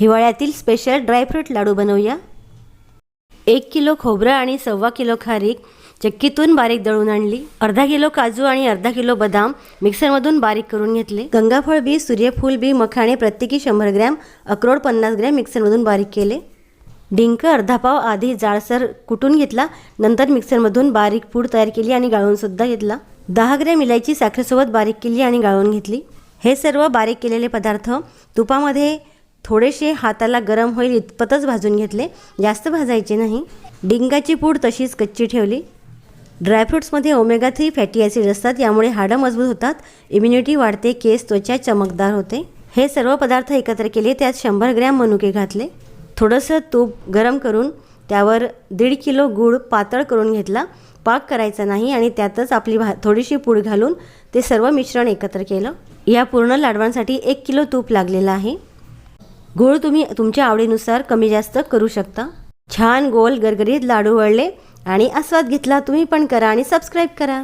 हिवाळ्यातील special dry fruit लाडू बनवूया. एक किलो खोबरं आणि सव्वा किलो खारीक चक्कीतून बारीक दळून आणली. अर्धा किलो काजू आणि अर्धा किलो बदाम मिक्सरमधून बारीक करून घेतले. गंगाफळ बी सूर्यफूल बी मखाणे प्रत्येकी शंभर ग्रॅम अक्रोड पन्नास ग्रॅम मिक्सरमधून बारीक केले. डिंक अर्धा पाव आधी जाळसर कुटून घेतला. नंतर मिक्सरमधून बारीक पूड तयार केली आणि गाळूनसुद्धा घेतला. दहा ग्रॅम इलायची साखरेसोबत बारीक केली आणि गाळून घेतली. हे सर्व बारीक केलेले पदार्थ तुपामध्ये थोडेसे हाताला गरम होईल इतपतच भाजून घेतले. जास्त भाजायचे नाही. डिंगाची पूड तशीच कच्ची ठेवली. ड्रायफ्रुट्समध्ये ओमेगा थ्री फॅटी ॲसिड असतात यामुळे हाडं मजबूत होतात. इम्युनिटी वाढते केस त्वचा चमकदार होते. हे सर्व पदार्थ एकत्र केले त्यात शंभर ग्रॅम मनुके घातले. थोडंसं तूप गरम करून त्यावर दीड किलो गूळ पातळ करून घेतला. पाक करायचा नाही आणि त्यातच आपली भा थोडीशी पूड घालून ते सर्व मिश्रण एकत्र केलं. या पूर्ण लाडवांसाठी एक किलो तूप लागलेलं आहे. गूळ तुम्ही तुमच्या आवडीनुसार कमी जास्त करू शकता. छान गोल गरगरीत लाडू वळले आणि आस्वाद घेतला तुम्ही पण करा आणि सबस्क्राईब करा.